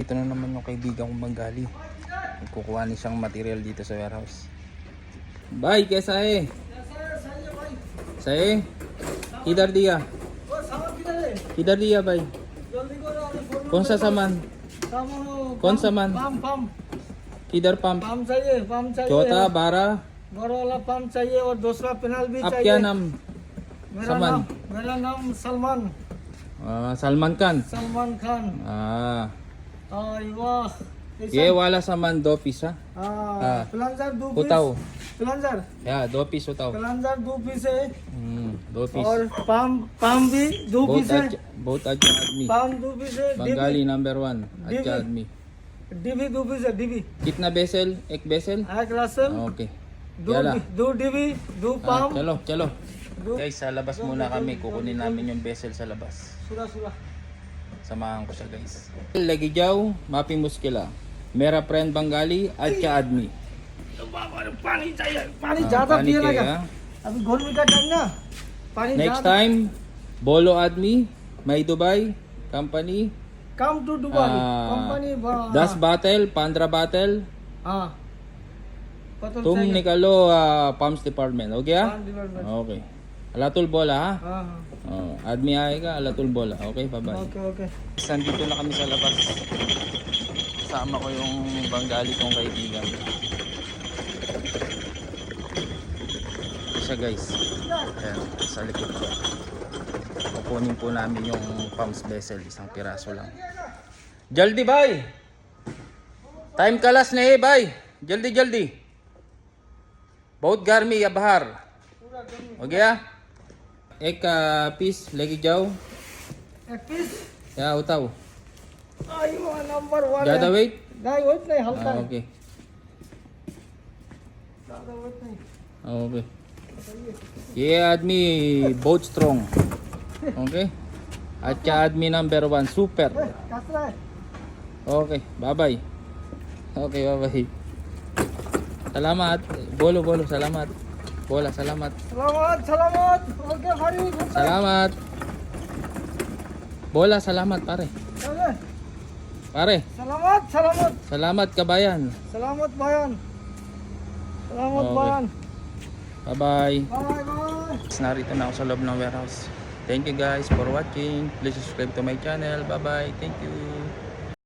Ito na naman yung kaibigan kong Bengali. Kukuha ni siyang material dito sa warehouse. Bye, कैसा है? सही किधर दिया किधर दिया भाई कौन सा सामान कौन सा सामान पाम पाम किधर पंप पाम चाहिए पाम चाहिए चौथा बारह बड़ा वाला पाम चाहिए और दूसरा पेनल भी आप चाहिए क्या नाम मेरा सलमान। नाम मेरा नाम सलमान Ah, सलमान खान सलमान खान ah आई वाह ये वाला सामान दो पीस हाँ हाँ प्लांजर दो उताओ पीस प्लांजर या दो पीस उताओ प्लांजर दो पीस है हम्म, दो पीस और पाम पाम भी दो बहुत पीस है अच्छा बहुत अच्छा आदमी पाम दो पीस है बंगाली नंबर वन अच्छा डीबी। आदमी डीबी दो पीस है डीबी कितना बेसल एक बेसल एक रसल ओके दो Yala. दो डीबी दो Ah, पाम chalo, chalo. दो Guys, sa labas muna kami. Kukunin namin yung vessel sa labas. सुरा सुरा Samahan ko siya guys. Lagi jaw, mapi muskila. Mera friend Bengali, अच्छा आदमी. पानी चाहिए पानी हाँ, ज्यादा पानी पिए के, लगा हाँ। अभी गर्मी का टाइम ना पानी Next ज्यादा time, बोलो आदमी, मैं Dubai, company, come to Dubai हाँ। कंपनी बड़ा- 10 बातल, 15 बातल, हाँ पता तुम चाहिए। निकालो पम्प्स डिपार्टमेंट, हो गया? हाँ, department. Okay. Alatul bola ha? हाँ हाँ Oh, admi aayega, alatul bola. Okay, bye-bye. Okay okay Nandito na kami sa labas. Kasama ko yung Bengali kong kaibigan. Ito siya guys. Ayan, sa likod ko. Kukunin po namin yung pumps vessel. Isang piraso lang. Jaldi bhai! Time kalas nahi bhai! Jaldi jaldi! बहुत गर्मी है बाहर हो गया एक piece लेके जाओ एक पीस क्या उताओ आई वो नंबर वन ज्यादा है। वेट नहीं वेट नहीं हल्का हाँ, है ओके ज्यादा वेट नहीं ओके ये आदमी बहुत स्ट्रॉन्ग ओके अच्छा आदमी नंबर वन सुपर ए, कचरा है okay bye bye okay bye bye salamat bolo bolo salamat Bola, salamat. Salamat, salamat. Okay, hari. Salamat. Bola, salamat pare. Pare. Pare. Salamat, salamat. Salamat kabayan. Salamat bayan. Salamat okay. bayan. Bye-bye. Bye-bye. Narito na ako sa loob ng warehouse. Thank you guys for watching. Please subscribe to my channel. Bye-bye. Thank you.